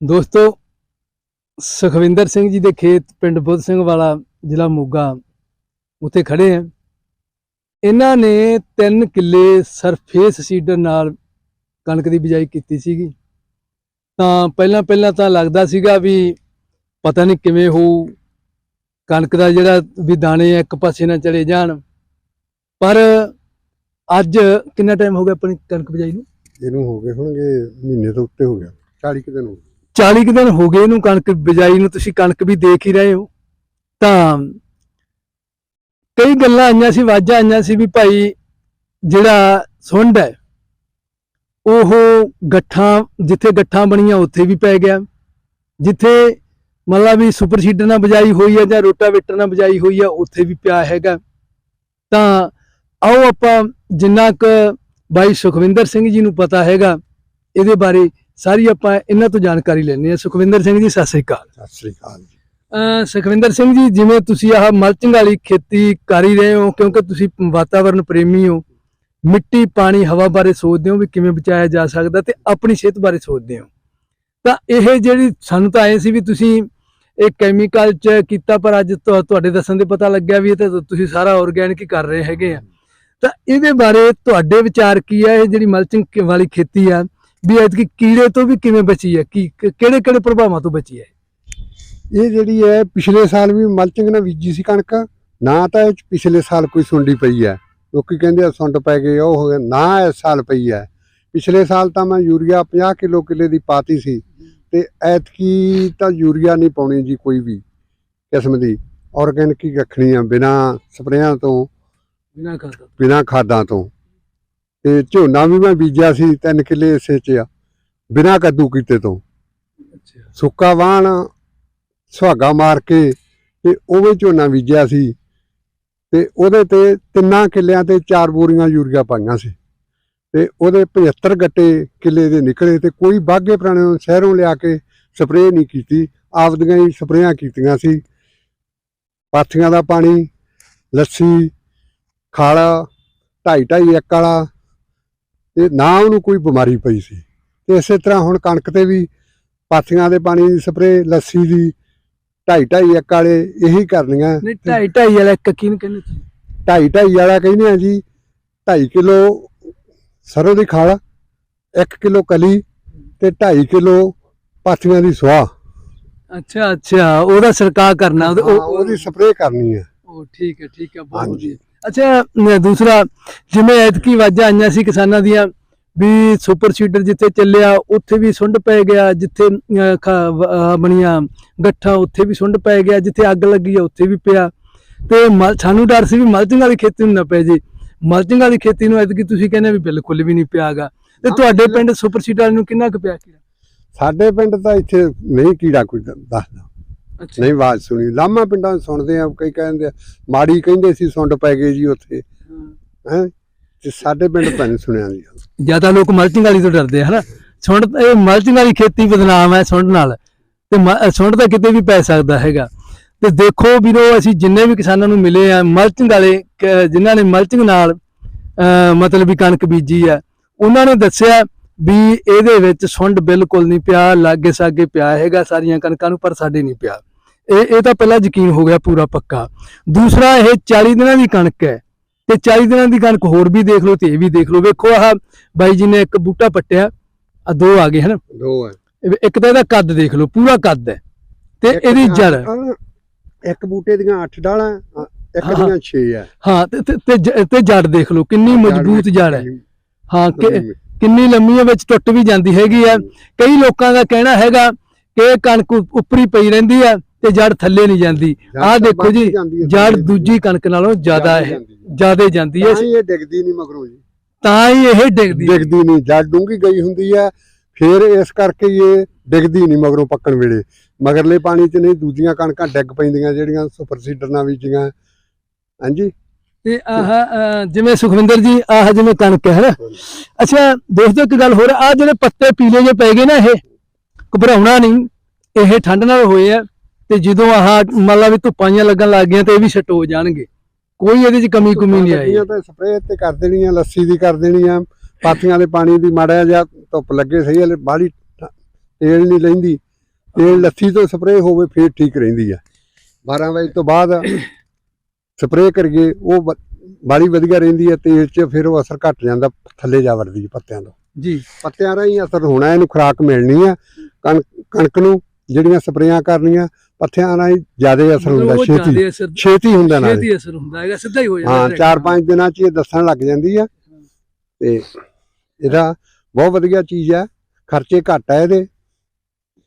ਦੋਸਤੋ, ਸੁਖਵਿੰਦਰ ਸਿੰਘ ਜੀ ਦੇ ਖੇਤ ਪਿੰਡ ਬੁੱਧ ਸਿੰਘ ਵਾਲਾ ਜ਼ਿਲ੍ਹਾ ਮੋਗਾ ਉੱਥੇ ਖੜੇ ਆ ਇਹਨਾਂ ਨੇ 3 ਕਿੱਲੇ ਸਰਫੇਸ ਸੀਡਰ ਨਾਲ ਕਣਕ ਦੀ ਬਿਜਾਈ ਕੀਤੀ ਸੀਗੀ। ਤਾਂ ਪਹਿਲਾਂ ਪਹਿਲਾਂ ਤਾਂ ਲੱਗਦਾ ਸੀਗਾ ਵੀ ਪਤਾ ਨਹੀਂ ਕਿਵੇਂ ਹੋਊ, ਕਣਕ ਦਾ ਜਿਹੜਾ ਵੀ ਦਾਣੇ ਆ ਇੱਕ ਪਾਸੇ ਨਾ ਚਲੇ ਜਾਣ। ਪਰ ਅੱਜ ਕਿੰਨਾ ਟਾਈਮ ਹੋ ਗਿਆ ਆਪਣੀ ਕਣਕ ਬਿਜਾਈ ਨੂੰ? ਇਹਨੂੰ ਹੋ ਗਏ ਹੋਣਗੇ ਮਹੀਨੇ ਤੋਂ ਉੱਤੇ ਹੋ ਗਿਆ 40 ਕੁ ਦਿਨ ਹੋ ਗਏ। 40 ਕੁ ਦਿਨ ਹੋ ਗਏ ਇਹਨੂੰ ਕਣਕ ਬਿਜਾਈ ਨੂੰ, ਤੁਸੀਂ ਕਣਕ ਵੀ ਦੇਖ ਹੀ ਰਹੇ ਹੋ। ਤਾਂ ਕਈ ਗੱਲਾਂ ਆਈਆਂ ਸੀ, ਵਾਜਾਂ ਆਈਆਂ ਸੀ ਵੀ ਭਾਈ ਜਿਹੜਾ ਸੁੰਡ ਹੈ, ਉਹ ਗੱਠਾਂ, ਜਿੱਥੇ ਗੱਠਾਂ ਬਣੀਆਂ ਉੱਥੇ ਵੀ ਪੈ ਗਿਆ। ਜਿੱਥੇ ਮਤਲਬ ਵੀ ਸੁਪਰ ਸੀਡਰ ਨਾਲ ਬਜਾਈ ਹੋਈ ਹੈ ਜਾਂ ਰੋਟਾਵੇਟਰ ਨਾਲ ਬਜਾਈ ਹੋਈ ਹੈ, ਉੱਥੇ ਵੀ ਪਿਆ ਹੈਗਾ। ਤਾਂ ਆਓ ਆਪਾਂ ਜਿੰਨਾ ਕੁ ਬਾਈ ਸੁਖਵਿੰਦਰ ਸਿੰਘ ਜੀ ਨੂੰ ਪਤਾ ਹੈਗਾ, ਇਹਦੇ ਬਾਰੇ ਸਾਰੀ ਆਪਾਂ ਇਹਨਾਂ ਤੋਂ ਜਾਣਕਾਰੀ ਲੈਣੀ ਹੈ। ਸੁਖਵਿੰਦਰ ਸਿੰਘ ਜੀ ਸਤਿ ਸ੍ਰੀ ਅਕਾਲ। ਸਤਿ ਸ੍ਰੀ ਅਕਾਲ ਜੀ। ਅਹ ਸੁਖਵਿੰਦਰ ਸਿੰਘ ਜੀ ਜਿਵੇਂ ਤੁਸੀਂ ਆਹ ਮਲਚਿੰਗ ਵਾਲੀ ਖੇਤੀ ਕਰ ਹੀ ਰਹੇ ਹੋ ਕਿਉਂਕਿ ਤੁਸੀਂ ਵਾਤਾਵਰਣ ਪ੍ਰੇਮੀ ਹੋ ਮਿੱਟੀ ਪਾਣੀ ਹਵਾ ਬਾਰੇ ਸੋਚਦੇ ਹੋ ਵੀ ਕਿਵੇਂ ਬਚਾਇਆ ਜਾ ਸਕਦਾ ਤੇ ਆਪਣੀ ਸਿਹਤ ਬਾਰੇ ਸੋਚਦੇ ਹੋ। ਤਾਂ ਇਹ ਜਿਹੜੀ ਸਾਨੂੰ ਤਾਂ ਆਏ ਸੀ ਵੀ ਤੁਸੀਂ ਇਹ ਕੈਮੀਕਲ ਚ ਕੀਤਾ ਪਰ ਅੱਜ ਤੁਹਾ- ਤੁਹਾਡੇ ਦੱਸਣ ਦੇ ਪਤਾ ਲੱਗਿਆ ਵੀ ਇਹ ਤਾਂ ਤੁਸੀਂ ਸਾਰਾ ਆਰਗੈਨਿਕ ਹੀ ਕਰ ਰਹੇ ਹੈਗੇ ਆ। ਤਾਂ ਇਹਦੇ ਬਾਰੇ ਤੁਹਾਡੇ ਵਿਚਾਰ ਕੀ ਹੈ ਇਹ ਜਿਹੜੀ ਮਲਚਿੰਗ ਵਾਲੀ ਖੇਤੀ ਆ ਵੀ ਐਤਕੀ ਕੀੜੇ ਤੋਂ ਵੀ ਕਿਵੇਂ ਬਚੀ ਹੈ? ਕੀ ਕਿਹੜੇ ਕਿਹੜੇ ਪ੍ਰਭਾਵਾਂ ਤੋਂ ਬਚੀ ਹੈ? ਇਹ ਜਿਹੜੀ ਹੈ ਪਿਛਲੇ ਸਾਲ ਵੀ ਮਲਚਿੰਗ ਨਾਲ ਬੀਜੀ ਸੀ ਕਣਕ ਨਾ ਤਾਂ ਇਹ ਪਿਛਲੇ ਸਾਲ ਕੋਈ ਸੁੰਡੀ ਪਈ ਹੈ। ਲੋਕੀ ਕਹਿੰਦੇ ਆ ਸੁੰਡ ਪੈ ਗਏ ਉਹ ਹੋ ਗਿਆ ਨਾ ਇਸ ਸਾਲ ਪਈ ਹੈ। ਪਿਛਲੇ ਸਾਲ ਤਾਂ ਮੈਂ ਯੂਰੀਆ 50 ਕਿਲੋ ਕਿੱਲੇ ਦੀ ਪਾਤੀ ਸੀ ਤੇ ਐਤਕੀ ਤਾਂ ਯੂਰੀਆ ਨਹੀਂ ਪਾਉਣੀ ਜੀ ਕੋਈ ਵੀ ਕਿਸਮ ਦੀ। ਆਰਗੈਨਿਕ ਹੀ ਰੱਖਣੀ ਆ ਬਿਨਾ ਸਪਰੇਆਂ ਤੋਂ। ਬਿਨਾ ਖਾਦਾਂ ਤੋਂ। ਤੇ ਝੋਨਾ ਵੀ ਮੈਂ ਬੀਜਿਆ ਸੀ 3 ਕਿੱਲੇ ਇਸੇ ਚ ਆ ਬਿਨਾ ਕੱਦੂ ਕੀਤੇ ਤੋਂ। ਸੁੱਕਾ ਵਾਹਣ ਸੁਹਾਗਾ ਮਾਰ ਕੇ ਤੇ ਉਹ ਵੀ ਝੋਨਾ ਬੀਜਿਆ ਸੀ ਤੇ ਉਹਦੇ ਤੇ ਤਿੰਨਾਂ ਕਿੱਲਿਆਂ ਤੇ ਚਾਰ ਬੋਰੀਆਂ ਯੂਰੀਆ ਪਾਈਆਂ ਸੀ ਤੇ ਉਹਦੇ 75 ਗੱਟੇ ਕਿੱਲੇ ਦੇ ਨਿਕਲੇ ਤੇ ਕੋਈ ਬਾਗੇ ਪੁਰਾਣੇ ਸ਼ਹਿਰੋਂ ਲਿਆ ਕੇ ਸਪਰੇਅ ਨਹੀਂ ਕੀਤੀ ਆਪਦੀਆਂ ਹੀ ਸਪਰੇਆਂ ਕੀਤੀਆਂ ਸੀ। ਪਾਥੀਆਂ ਦਾ ਪਾਣੀ ਲੱਸੀ ਖਾਲਾ ਢਾਈ ਢਾਈ ਇੱਕ ਵਾਲਾ ਤੇ ਨਾ ਉਹਨੂੰ ਕੋਈ ਬਿਮਾਰੀ ਪਈ ਸੀ। ਤੇ ਇਸੇ ਤਰ੍ਹਾਂ ਹੁਣ ਕਣਕ ਤੇ ਵੀ ਪਾਥੀਆਂ ਦੇ ਪਾਣੀ ਦੀ ਸਪਰੇਅ ਲੱਸੀ ਦੀ ਢਾਈ ਢਾਈ ਇੱਕ ਵਾਲੇ ਇਹੀ ਕਰਨੀਆਂ। ਨਹੀਂ ਢਾਈ ਢਾਈ ਵਾਲਾ ਇੱਕ ਕੀ ਨੂੰ ਕਹਿੰਦੇ ਤੁਸੀਂ? ਢਾਈ ਢਾਈ ਵਾਲਾ ਕਹਿੰਦੇ ਆ ਜੀ 2.5 ਕਿਲੋ ਸਰੋਂ ਦੀ ਖਾਲ 1 ਕਿਲੋ ਕਲੀ ਤੇ 2.5 ਕਿਲੋ ਪਾਥੀਆਂ ਦੀ ਸੁਆਹ। ਅੱਛਾ ਅੱਛਾ ਉਹਦਾ ਸਰਕਾਰ ਕਰਨਾ ਉਹਦੇ- ਸਪਰੇਅ ਕਰਨੀ ਹੈ ਉਹ ਠੀਕ ਹੈ ਠੀਕ ਹੈ ਬਹੁਤ। ਵਧੀਆ। ਅੱਛਾ ਦੂਸਰਾ ਜਿਵੇਂ ਐਤਕੀ ਵਾਜਾਂ ਆਈਆਂ ਸੀ ਕਿਸਾਨਾਂ ਦੀਆਂ ਵੀ ਸੁਪਰ ਸੀਡਰ ਜਿੱਥੇ ਚੱਲਿਆ ਉੱਥੇ ਵੀ ਸੁੰਡ ਪੈ ਗਿਆ ਜਿੱਥੇ ਬਣੀਆਂ ਗੱਠਾਂ ਉੱਥੇ ਵੀ ਸੁੰਡ ਪੈ ਗਿਆ ਜਿੱਥੇ ਅੱਗ ਲੱਗੀ ਆ ਉੱਥੇ ਵੀ ਪਿਆ। ਤੇ ਸਾਨੂੰ ਡਰ ਸੀ ਵੀ ਮਲਚਿੰਗ ਵਾਲੀ ਖੇਤੀ ਨੂੰ ਨਾ ਪੈ ਜੇ। ਮਲਚਿੰਗ ਵਾਲੀ ਖੇਤੀ ਨੂੰ ਐਤਕੀ ਤੁਸੀਂ ਕਹਿੰਦੇ ਵੀ ਬਿਲਕੁਲ ਵੀ ਨਹੀਂ ਪਿਆਗਾ ਤੇ ਤੁਹਾਡੇ। ਪਿੰਡ ਸੁਪਰ ਸੀਡਰ ਨੂੰ ਕਿੰਨਾ ਕੁ ਪਿਆ ਕੀੜਾ? ਸਾਡੇ ਪਿੰਡ ਤਾਂ ਇੱਥੇ ਨਹੀਂ ਕੀੜਾ ਕੋਈ ਦੱਸਦਾ। ਨਹੀਂ ਆਵਾਜ਼ ਸੁਣੀ। ਲਾਮਾ ਪਿੰਡਾਂ 'ਚ ਸੁਣਦੇ ਆ ਕਈ ਕਹਿੰਦੇ ਆ, ਮਾੜੀ ਕਹਿੰਦੇ ਸੀ ਸੁੰਡ ਪੈ ਗਏ ਜੀ ਉੱਥੇ। ਹੈ। ਤੇ ਸਾਡੇ ਪਿੰਡ ਤਾਂ ਨਹੀਂ ਸੁਣਿਆ ਜੀ ਜ਼ਿਆਦਾ ਲੋਕ ਮਲਚਿੰਗ ਵਾਲੀ ਤੋਂ ਡਰਦੇ ਆ ਹਨਾ? ਸੁੰਡ ਇਹ ਮਲਚਿੰਗ ਵਾਲੀ ਖੇਤੀ ਬਦਨਾਮ ਹੈ ਸੁੰਡ ਨਾਲ। ਤੇ ਮ- ਸੁੰਡ ਤਾਂ ਕਿਤੇ ਵੀ ਪੈ ਸਕਦਾ ਹੈਗਾ। ਤੇ ਦੇਖੋ ਵੀਰੋ ਅਸੀਂ ਜਿੰਨੇ ਵੀ ਕਿਸਾਨਾਂ ਨੂੰ ਮਿਲੇ ਆ ਮਲਚਿੰਗ ਵਾਲੇ ਕ- ਜਿਨ੍ਹਾਂ ਨੇ ਮਲਚਿੰਗ ਨਾਲ ਅ, ਮਤਲਬ ਵੀ ਕਣਕ ਬੀਜੀ ਆ ਉਹਨਾਂ ਨੇ ਦੱਸਿਆ ਵੀ ਇਹਦੇ ਵਿੱਚ ਸੁੰਡ ਬਿਲਕੁਲ ਨਹੀਂ ਪਿਆ ਲਾਗੇ ਸਾਗੇ ਪਿਆ ਹੈਗਾ ਸਾਰੀਆਂ ਕਣਕਾਂ ਨੂੰ ਪਰ ਸਾਡੇ ਨਹੀਂ ਪਿਆ। ਇਹ ਇਹ ਤਾਂ ਪਹਿਲਾਂ ਯਕੀਨ ਹੋ ਗਿਆ ਪੂਰਾ ਪੱਕਾ। ਦੂਸਰਾ ਇਹ 40 ਦਿਨਾਂ ਦੀ ਕਣਕ ਹੈ। ਤੇ 40 ਦਿਨਾਂ ਦੀ ਕਣਕ ਹੋਰ ਵੀ ਦੇਖ ਲਓ ਤੇ ਇਹ ਵੀ ਦੇਖ ਲਓ। ਵੇਖੋ ਆਹ ਬਾਈ ਜੀ ਨੇ ਇੱਕ ਬੂਟਾ ਪੱਟਿਆ। ਆ ਦੋ ਆ ਗਏ ਹਨ? ਦੋ ਹੈ ਇੱਕ ਤਾਂ ਇਹਦਾ ਕੱਦ ਦੇਖ ਲਓ ਪੂਰਾ ਕੱਦ ਹੈ। ਤੇ ਇਹਦੀ ਜੜ ਇੱਕ ਬੂਟੇ ਦੀਆਂ 8 ਡਾਲਾਂ ਇੱਕ। ਦੀਆਂ 6 ਆ। ਹਾਂ ਤੇ- ਤੇ ਜੜ ਦੇਖ ਲਓ ਕਿੰਨੀ ਮਜ਼ਬੂਤ ਜੜ ਹੈ। ਹਾਂ। ਕਿੰਨੀ ਲੰਮੀ ਹੈ ਵਿੱਚ ਟੁੱਟ ਵੀ ਜਾਂਦੀ ਹੈਗੀ ਆ। ਕਈ ਲੋਕਾਂ ਦਾ ਕਹਿਣਾ ਹੈਗਾ ਕਿ ਇਹ ਕਣਕ ਉੱਪਰ ਪਈ ਰਹਿੰਦੀ ਆ। ਤੇ ਜੜ ਥੱਲੇ ਨਹੀਂ ਜਾਂਦੀ। ਆਹ ਦੇਖੋ ਜੀ ਜੜ। ਦੂਜੀ ਕਣਕ ਨਾਲੋਂ ਜ਼ਿਆਦਾ ਹੈ। ਜ਼ਿਆਦਾ ਜਾਂਦੀ ਹੈ। ਇਹ ਡਿੱਗਦੀ ਨਹੀਂ ਮਗਰੋਂ ਜੀ। ਤਾਂ ਹੀ ਇਹ ਡਿੱਗਦੀ। ਡਿੱਗਦੀ ਨਹੀਂ। ਜੜ ਡੂੰਗੀ ਗਈ ਹੁੰਦੀ ਹੈ। ਫਿਰ ਇਸ ਕਰਕੇ ਇਹ ਡਿੱਗਦੀ ਨਹੀਂ ਮਗਰੋਂ ਪੱਕਣ ਵੇਲੇ। ਮਗਰਲੇ ਪਾਣੀ 'ਚ ਨਹੀਂ ਦੂਜੀਆਂ ਕਣਕਾਂ ਡਿੱਗ ਪੈਂਦੀਆਂ ਜਿਹੜੀਆਂ ਸੁਪਰ ਸੀਡਰ ਨਾਲ ਬੀਜੀਆਂ ਹਾਂਜੀ? ਤੇ ਆਹ ਜਿਵੇਂ ਸੁਖਵਿੰਦਰ ਜੀ ਆਹ ਜਿਵੇਂ ਕਣਕ ਹੈ ਨਾ। ਅੱਛਾ ਦੋਸਤੋ ਇੱਕ ਗੱਲ ਹੋਰ। ਆ ਜਿਹੜੇ ਪੱਤੇ ਪੀਲੇ ਜੇ ਪੈ ਗਏ ਨਾ ਇਹ ਘਬਰਾਉਣਾ ਨਹੀਂ। ਇਹ ਠੰਡ ਨਾਲ ਹੋਏ ਆ। ਤੇ ਜਦੋਂ ਆਹ ਮੰਨ ਲਾ ਵੀ ਧੁੱਪਾਂ ਜਿਹੀਆਂ ਲੱਗਣ ਲੱਗ ਗਈਆਂ ਤੇ ਇਹ ਵੀ ਛਟ ਹੋ ਜਾਣਗੇ। ਕੋਈ ਇਹਦੇ 'ਚ ਕਮੀ ਕੁਮੀ ਨਹੀਂ ਆਈ। ਤਾਂ ਸਪਰੇਅ ਤੇ ਕਰ ਦੇਣੀ ਆ ਲੱਸੀ ਦੀ ਕਰ ਦੇਣੀ ਆ ਪਾਥੀਆਂ ਦੇ ਪਾਣੀ ਦੀ ਮਾੜਾ ਜਿਹਾ ਧੁੱਪ ਲੱਗੇ ਸਹੀ ਹਲੇ ਬਾਹਲੀ ਤੇਲ ਨਹੀਂ ਲੈਂਦੀ। ਤੇਲ ਲੱਥੀ ਤੋਂ ਸਪਰੇਅ ਹੋਵੇ ਫੇਰ ਠੀਕ ਰਹਿੰਦੀ ਆ। 12 ਵਜੇ ਤੋਂ ਬਾਅਦ ਸਪਰੇਅ ਕਰੀਏ ਉਹ ਬਾੜੀ ਵਧੀਆ ਰਹਿੰਦੀ ਹੈ ਤੇਲ 'ਚ ਫਿਰ ਉਹ ਅਸਰ ਘਟ ਜਾਂਦਾ ਥੱਲੇ ਜਾ ਵੜਦੀ ਹੈ ਪੱਤਿਆਂ ਤੋਂ। ਜੀ। ਪੱਤਿਆਂ ਰਾਹੀਂ ਅਸਰ ਹੋਣਾ ਇਹਨੂੰ ਖੁਰਾਕ ਮਿਲਣੀ ਆ। ਕਣ- ਕਣਕ ਨੂੰ ਜਿਹੜੀਆਂ ਸਪਰੇਆਂ ਕਰਨੀਆਂ ਪੱਤਿਆਂ ਰਾਹੀਂ ਜ਼ਿਆਦਾ ਅਸਰ ਹੁੰਦਾ ਛੇਤੀ। ਛੇਤੀ ਹੁੰਦਾ ਨਾਲ ਛੇਤੀ ਅਸਰ ਹੁੰਦਾ ਹੈਗਾ ਸਿੱਧਾ ਹੀ ਹੋ ਜਾਂਦਾ ਹਾਂ direct। 4-5 ਦਿਨਾਂ 'ਚ ਇਹ ਦੱਸਣ ਲੱਗ ਜਾਂਦੀ ਆ। ਤੇ ਇਹਦਾ ਬਹੁਤ ਵਧੀਆ ਚੀਜ਼ ਆ ਖਰਚੇ ਘੱਟ ਆ ਇਹਦੇ।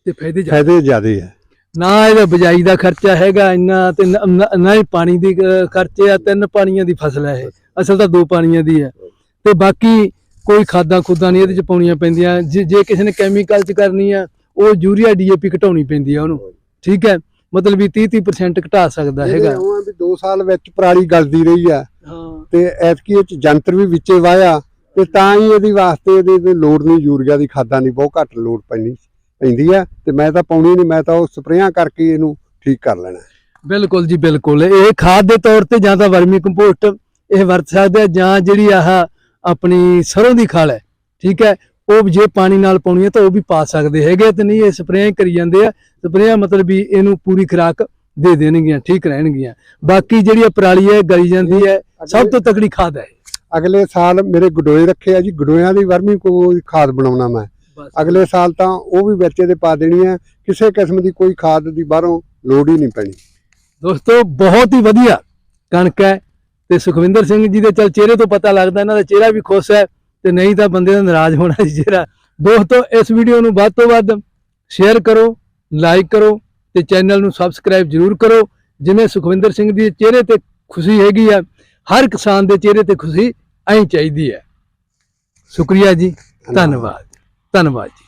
ਤੇ ਫਾਇਦੇ ਫਾਇਦੇ ਜ਼ਿਆਦੇ ਆ। ਨਾ ਇਹਦਾ ਬਜਾਈ ਦਾ ਖਰਚਾ ਹੈਗਾ ਇੰਨਾ ਤੇ ਨਾ- ਹੀ ਪਾਣੀ ਦੀ ਖਰਚੇ ਆ ਤਿੰਨ ਪਾਣੀਆਂ ਦੀ ਫਸਲ ਹੈ ਇਹ। ਅਸਲ ਤਾਂ ਦੋ ਪਾਣੀਆਂ ਦੀ ਹੈ ਤੇ ਬਾਕੀ ਕੋਈ ਖਾਦਾਂ ਖੁਦਾਂ ਨਹੀਂ ਇਹਦੇ ਚ ਪਾਉਣੀਆਂ ਪੈਂਦੀਆਂ। ਜੇ ਜੇ ਕਿਸੇ ਨੇ ਕੈਮੀਕਲ ਚ ਕਰਨੀ ਆ ਉਹ ਯੂਰੀਆ ਡੀਏਪੀ ਘਟਾਉਣੀ ਪੈਂਦੀ ਆ ਉਹਨੂੰ। ਠੀਕ ਹੈ ਮਤਲਬ ਵੀ 30 30% ਘਟਾ ਸਕਦਾ ਹੈਗਾ। ਉਹ ਆ ਵੀ 2 ਸਾਲ ਵਿੱਚ ਪਰਾਲੀ ਗਲਦੀ ਰਹੀ ਆ ਹਾਂ। ਤੇ ਐਤਕੀ ਇਹ 'ਚ ਜੰਤਰ ਵੀ ਵਿੱਚੇ ਵਾਇਆ ਤੇ ਤਾਂ ਹੀ ਇਹਦੀ ਵਾਸਤੇ ਇਹਦੇ ਤੇ ਲੋੜ ਨਹੀਂ ਯੂਰੀਆ ਦੀ ਖਾਦਾਂ ਦੀ ਬਹੁਤ ਘੱਟ ਲੋੜ ਪੈਣੀ ਪੈਂਦੀ ਆ ਤੇ ਮੈਂ ਤਾਂ ਪਾਉਣੀ ਨਹੀਂ ਮੈਂ ਤਾਂ ਉਹ ਸਪਰੇਆਂ ਕਰਕੇ ਇਹਨੂੰ ਠੀਕ ਕਰ ਲੈਣਾ। ਬਿਲਕੁਲ ਜੀ ਬਿਲਕੁਲ। ਇਹ ਖਾਦ ਦੇ ਤੌਰ ਤੇ ਜਾਂ ਤਾਂ ਵਰਮੀ ਕੰਪੋਸਟ ਇਹ ਵਰਤ ਸਕਦੇ ਆ ਜਾਂ ਜਿਹੜੀ ਆਹ ਆਪਣੀ ਸਰੋਂ ਦੀ ਖਲ ਹੈ ਠੀਕ ਹੈ ਉਹ ਜੇ ਪਾਣੀ ਨਾਲ ਪਾਉਣੀ ਹੈ ਤਾਂ ਉਹ ਵੀ ਪਾ ਸਕਦੇ ਹੈਗੇ ਤੇ ਨਹੀਂ ਇਹ ਸਪਰੇਅ ਕਰੀ ਜਾਂਦੇ ਆ। ਸਪਰੇਅ ਮਤਲਬ ਵੀ ਇਹਨੂੰ ਪੂਰੀ ਖੁਰਾਕ ਦੇ ਦੇਣਗੀਆਂ ਠੀਕ ਰਹਿਣਗੀਆਂ। ਬਾਕੀ ਜਿਹੜੀ ਇਹ ਪਰਾਲੀ ਹੈ ਗਲੀ ਜਾਂਦੀ ਹੈ ਸਭ ਤੋਂ ਤਕੜੀ ਖਾਦ ਹੈ ਅਗਲੇ ਸਾਲ ਮੇਰੇ ਗਡੋਏ ਰੱਖੇ ਆ ਜੀ ਗਡੋਇਆਂ ਦੀ ਵਰਮੀ ਕੋ ਖਾਦ ਬਣਾਉਣਾ ਮੈਂ। ਅਗਲੇ ਸਾਲ ਤਾਂ ਉਹ ਵੀ ਵਿੱਚ ਇਹਦੇ ਪਾ ਦੇਣੀ ਆ ਕਿਸੇ ਕਿਸਮ ਦੀ ਕੋਈ ਖਾਦ ਦੀ ਬਾਹਰੋਂ ਲੋੜ ਹੀ ਨਹੀਂ ਪੈਣੀ। ਦੋਸਤੋ ਬਹੁਤ ਹੀ ਵਧੀਆ ਕਣਕ ਹੈ ਤੇ ਸੁਖਵਿੰਦਰ ਸਿੰਘ ਜੀ ਦੇ ਚਲ ਚਿਹਰੇ ਤੋਂ ਪਤਾ ਲੱਗਦਾ ਇਹਨਾਂ ਦਾ ਚਿਹਰਾ ਵੀ ਖੁਸ਼ ਹੈ ਤੇ ਨਹੀਂ ਤਾਂ ਬੰਦੇ ਦਾ ਨਾਰਾਜ਼ ਹੋਣਾ ਸੀ ਚਿਹਰਾ। ਦੋਸਤੋ ਇਸ ਵੀਡੀਓ ਨੂੰ ਵੱਧ ਤੋਂ ਵੱਧ ਸ਼ੇਅਰ ਕਰੋ ਲਾਈਕ ਕਰੋ ਤੇ ਚੈਨਲ ਨੂੰ ਸਬਸਕ੍ਰਾਈਬ ਜਰੂਰ ਕਰੋ। ਜਿਵੇਂ ਸੁਖਵਿੰਦਰ ਸਿੰਘ ਦੀ ਚਿਹਰੇ ਤੇ ਖੁਸ਼ੀ ਹੈਗੀ ਆ ਹਰ ਕਿਸਾਨ ਦੇ ਚਿਹਰੇ ਤੇ ਖੁਸ਼ੀ ਐਂ ਚਾਹੀਦੀ ਹੈ। ਸ਼ੁਕਰੀਆ ਜੀ। ਧੰਨਵਾਦ। ਧੰਨਵਾਦ। ਜੀ।